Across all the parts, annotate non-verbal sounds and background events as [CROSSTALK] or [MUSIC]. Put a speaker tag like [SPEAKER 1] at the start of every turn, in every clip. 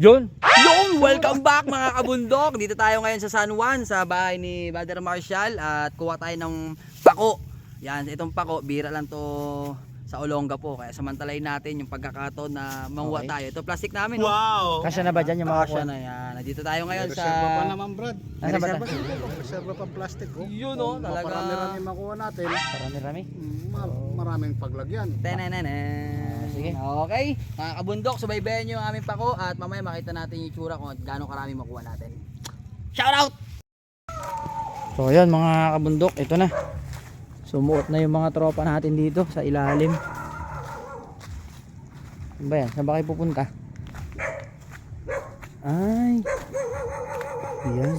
[SPEAKER 1] John.
[SPEAKER 2] Yung welcome back mga kabundok. Dito tayo ngayon sa San Juan sa bahay ni Brother Marshall at kuha tayo ng pako. Yan, itong pako, bira lang to sa Olonga po. Kaya samantalayin natin yung pagkakataon na manguha
[SPEAKER 1] Okay.
[SPEAKER 2] tayo. Ito plastic namin. no?
[SPEAKER 3] Wow!
[SPEAKER 1] Kasya na ba dyan yung mga
[SPEAKER 2] Kasya
[SPEAKER 1] kuha?
[SPEAKER 2] na yan. Nandito tayo ngayon sa...
[SPEAKER 3] Reserva pa naman, Brad.
[SPEAKER 1] Nasa ba
[SPEAKER 2] Reserva?
[SPEAKER 3] Reserva pa plastic, oh.
[SPEAKER 2] Yun, oh,
[SPEAKER 3] Kung
[SPEAKER 2] talaga.
[SPEAKER 3] Maparami-rami makuha natin.
[SPEAKER 1] Marami-rami.
[SPEAKER 3] mm, ma- maraming paglagyan.
[SPEAKER 2] Tenenene.
[SPEAKER 1] Sige.
[SPEAKER 2] Okay. Mga kabundok, subaybayan nyo yung aming pako at mamaya makita natin yung itsura kung gaano karami makuha natin. Shout out!
[SPEAKER 1] So ayan mga kabundok, ito na. Sumuot na yung mga tropa natin dito sa ilalim. Ano ba yan? Saan ba kayo pupunta? Ay. Yan.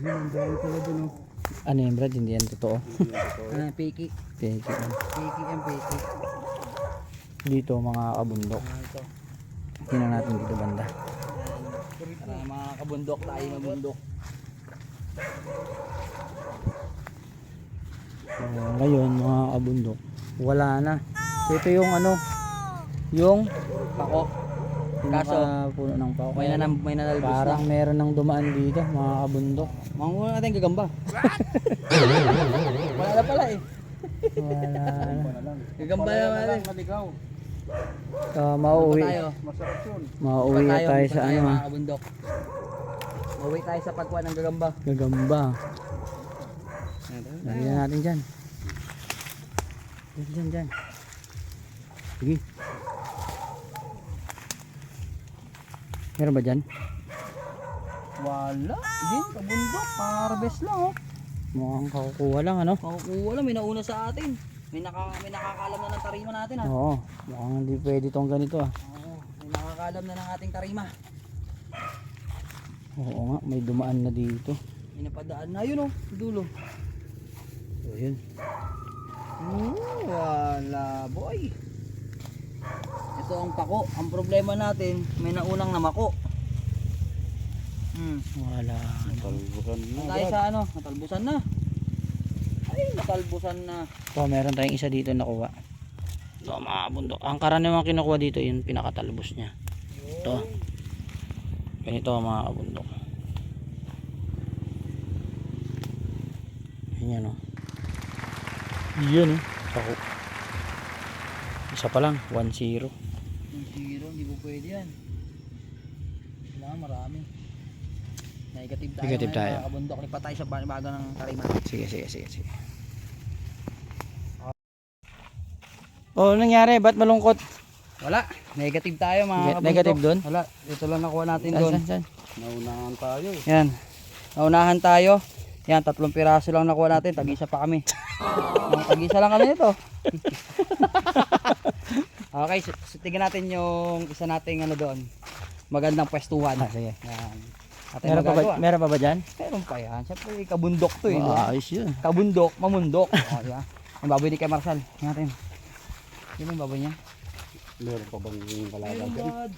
[SPEAKER 3] Yun, ang dami pala dun, oh.
[SPEAKER 1] Ano yan Brad? Hindi yan totoo. [LAUGHS]
[SPEAKER 2] Ah, piki.
[SPEAKER 1] Peki yan.
[SPEAKER 2] Piki and piki.
[SPEAKER 1] Dito mga kabundok.
[SPEAKER 2] Ito.
[SPEAKER 1] Tingnan natin dito banda.
[SPEAKER 2] Para mga kabundok tayo mabundok.
[SPEAKER 1] So, ngayon mga kabundok, wala na. Ito yung ano, yung
[SPEAKER 2] Pako. Kaso,
[SPEAKER 1] puno ng pao.
[SPEAKER 2] may nanam may nanalbos
[SPEAKER 1] Parang
[SPEAKER 2] na.
[SPEAKER 1] meron ng dumaan dito mga kabundok.
[SPEAKER 2] Manguha natin gagamba. [LAUGHS] Wala na pala eh.
[SPEAKER 1] Wala na.
[SPEAKER 2] Gagamba na natin.
[SPEAKER 3] Maligaw.
[SPEAKER 1] So, mauwi.
[SPEAKER 2] tayo.
[SPEAKER 3] Masarap yun.
[SPEAKER 1] Mauwi na tayo sa ano
[SPEAKER 2] mga
[SPEAKER 1] ah.
[SPEAKER 2] kabundok. Mauwi tayo sa pagkuha ng gagamba.
[SPEAKER 1] Gagamba. Lagyan natin dyan. Dyan, dyan, dyan. Sige. Meron ba dyan?
[SPEAKER 2] Wala. Hindi, kabundok. Harvest lang oh.
[SPEAKER 1] Mukhang kakukuha lang ano?
[SPEAKER 2] Makukuha lang, may nauna sa atin. May, naka, may nakakalam na ng tarima natin ah.
[SPEAKER 1] Oo. Mukhang hindi pwede tong ganito ah.
[SPEAKER 2] Oo, may nakakalam na ng ating tarima.
[SPEAKER 1] Oo nga, may dumaan na dito.
[SPEAKER 2] May napadaan na yun oh, dulo.
[SPEAKER 1] So yun.
[SPEAKER 2] Hmm, wala boy. Ito ang pako. Ang problema natin, may naunang namako. Hmm.
[SPEAKER 1] Wala.
[SPEAKER 3] Talbukan
[SPEAKER 2] Doon tayo sa ano, natalbusan na. Ay, natalbusan na.
[SPEAKER 1] So meron tayong isa dito nakuha. Ito mga bundok. Ang karaniwang kinukuha dito yung pinakatalbos niya. Ito. Ganito mga kabundok. Yan o. Yan o. Ako. Isa pa lang. 1-0.
[SPEAKER 2] Yung zero, hindi po pwede yan. Kailangan marami. Negative tayo.
[SPEAKER 1] Negative tayo.
[SPEAKER 2] Kabundok, lipat tayo sa bago ng tarima.
[SPEAKER 1] Sige, sige, sige, sige. Oh, ano nangyari? Ba't malungkot?
[SPEAKER 2] Wala. Negative tayo mga kabundok.
[SPEAKER 1] negative doon?
[SPEAKER 2] Wala. Ito lang nakuha natin doon.
[SPEAKER 1] saan, saan?
[SPEAKER 3] Naunahan tayo. eh.
[SPEAKER 2] Yan. Naunahan tayo. Yan, tatlong piraso lang nakuha natin. Tag-isa pa kami. [LAUGHS] Tag-isa lang kami nito. [LAUGHS] okay, so, so tingnan natin yung isa nating ano doon. Magandang pwestuhan.
[SPEAKER 1] Ah, sige.
[SPEAKER 2] Yan. At
[SPEAKER 1] Meron pa, ba, meron pa ba dyan?
[SPEAKER 2] Meron pa yan. Siyempre, kabundok to eh. no?
[SPEAKER 1] Ah, ayos yun.
[SPEAKER 2] Kabundok, mamundok. [LAUGHS] O, di ba? Yung baboy ni kay Marshall. Tingnan natin. Yun yung baboy niya.
[SPEAKER 3] Meron pa bang kalaban
[SPEAKER 2] Ayun,
[SPEAKER 3] dyan?
[SPEAKER 2] God.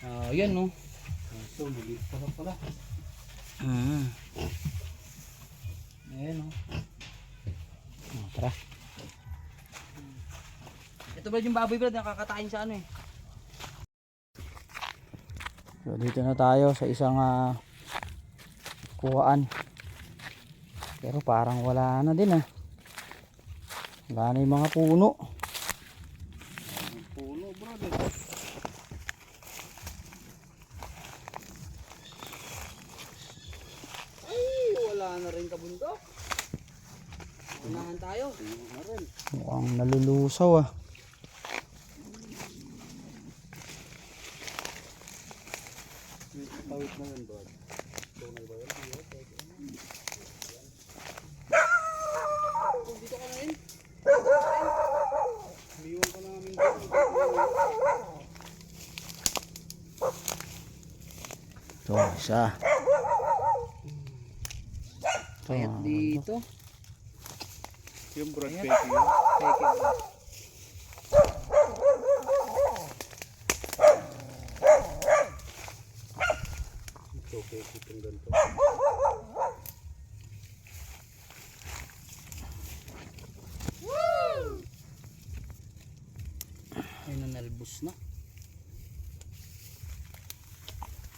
[SPEAKER 2] Ah, yan no.
[SPEAKER 3] Ito, maliit pa pala.
[SPEAKER 2] Mm. Ayan no.
[SPEAKER 1] Oh, tara.
[SPEAKER 2] Ito ba yung baboy brad nakakatain sa ano eh.
[SPEAKER 1] So, dito na tayo sa isang ah, kuhaan. Pero parang wala na din ah. Wala na yung mga puno.
[SPEAKER 3] Puno, brother.
[SPEAKER 2] Ay, wala na rin kabundok. Unahan tayo.
[SPEAKER 1] Mukhang nalulusaw ah.
[SPEAKER 3] Tawid na yun, brad. Tunay ba yun?
[SPEAKER 2] Kung dito ka na rin.
[SPEAKER 3] Liwan ka namin dito.
[SPEAKER 1] Ito, isa. Ito,
[SPEAKER 2] Kayat
[SPEAKER 1] ah,
[SPEAKER 2] dito.
[SPEAKER 3] Yung brad
[SPEAKER 2] Ayan.
[SPEAKER 3] peki yun.
[SPEAKER 2] Peke.
[SPEAKER 3] Ito, itong ganito.
[SPEAKER 2] Ayun ang nalbus na.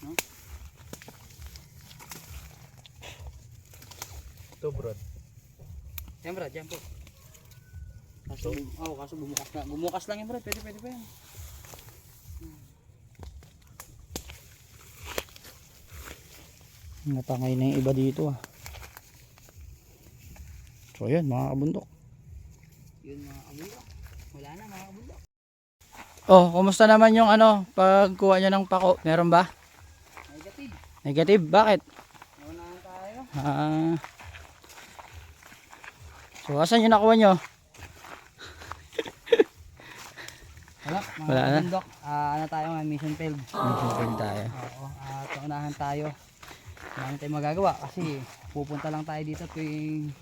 [SPEAKER 2] No?
[SPEAKER 3] Ito brad.
[SPEAKER 2] Yan brad, yan po. Kaso, oh, kaso bumukas na. Bumukas lang yan brad. Pwede, pwede pa.
[SPEAKER 1] Natangay na yung iba dito ah. So yun mga kabundok.
[SPEAKER 2] Yun mga kabundok. Wala na mga kabundok.
[SPEAKER 1] Oh, kumusta naman yung ano, pagkuha niya ng pako? Meron ba?
[SPEAKER 2] Negative.
[SPEAKER 1] Negative? Bakit?
[SPEAKER 2] Naunahan tayo.
[SPEAKER 1] Ah. So, asan yung nakuha nyo? [LAUGHS]
[SPEAKER 2] Wala, mga
[SPEAKER 1] Wala na?
[SPEAKER 2] kabundok. Ah, ano tayo nga, mission failed.
[SPEAKER 1] Nagsisigil tayo.
[SPEAKER 2] Oo, at naunahan tayo. Na tayong magagawa kasi pupunta lang tayo dito tuwing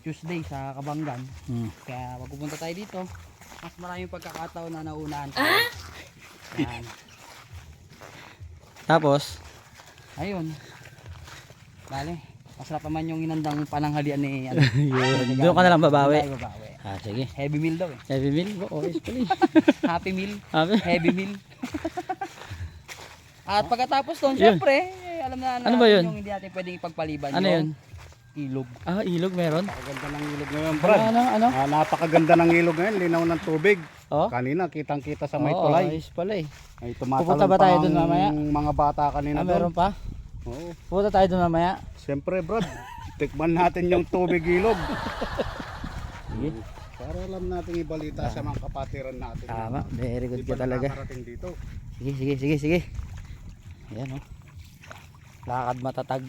[SPEAKER 2] Tuesday sa Kabanggan.
[SPEAKER 1] Hmm.
[SPEAKER 2] Kaya pag pupunta tayo dito, mas maraming pagkakataon na naunahan tayo. Yan.
[SPEAKER 1] Tapos,
[SPEAKER 2] Ayun. Bale, masarap naman yung inandang pananghalian ni [LAUGHS] ano.
[SPEAKER 1] yun. doon ka na lang babawi.
[SPEAKER 2] Babawi.
[SPEAKER 1] Ah, sige.
[SPEAKER 2] Heavy meal daw eh.
[SPEAKER 1] Heavy meal? Oh, yes pala [LAUGHS] eh.
[SPEAKER 2] Happy meal,
[SPEAKER 1] Happy?
[SPEAKER 2] heavy meal. [LAUGHS] At pagkatapos doon,
[SPEAKER 1] Yun.
[SPEAKER 2] syempre, alam na
[SPEAKER 1] Ano ba yun?
[SPEAKER 2] yung hindi natin pwedeng ipagpaliban.
[SPEAKER 1] Ano yun?
[SPEAKER 2] Ilog.
[SPEAKER 1] Ah, ilog meron?
[SPEAKER 3] Napakaganda ng ilog ngayon, Brad.
[SPEAKER 1] Ano, ano?
[SPEAKER 3] Ah, napakaganda ng ilog ngayon, linaw ng tubig.
[SPEAKER 1] Oh?
[SPEAKER 3] Kanina, kitang-kita sa may
[SPEAKER 1] Oo,
[SPEAKER 3] tulay.
[SPEAKER 1] ayos pala eh.
[SPEAKER 3] Ay, tumatalon
[SPEAKER 1] Pupunta ba tayo
[SPEAKER 3] pa
[SPEAKER 1] dun
[SPEAKER 3] ang
[SPEAKER 1] mamaya?
[SPEAKER 3] mga bata kanina
[SPEAKER 1] Ah,
[SPEAKER 3] doon.
[SPEAKER 1] meron pa?
[SPEAKER 3] Oo.
[SPEAKER 1] Pupunta tayo doon mamaya.
[SPEAKER 3] Siyempre, Brad, tikman natin yung tubig ilog.
[SPEAKER 1] Sige.
[SPEAKER 3] Para alam natin ibalita sa mga kapatiran natin.
[SPEAKER 1] Tama, very good
[SPEAKER 3] Di
[SPEAKER 1] ka
[SPEAKER 3] ba
[SPEAKER 1] talaga.
[SPEAKER 3] nakakarating dito?
[SPEAKER 1] Sige, sige, sige, sige. Ayan oh. Lakad matatag.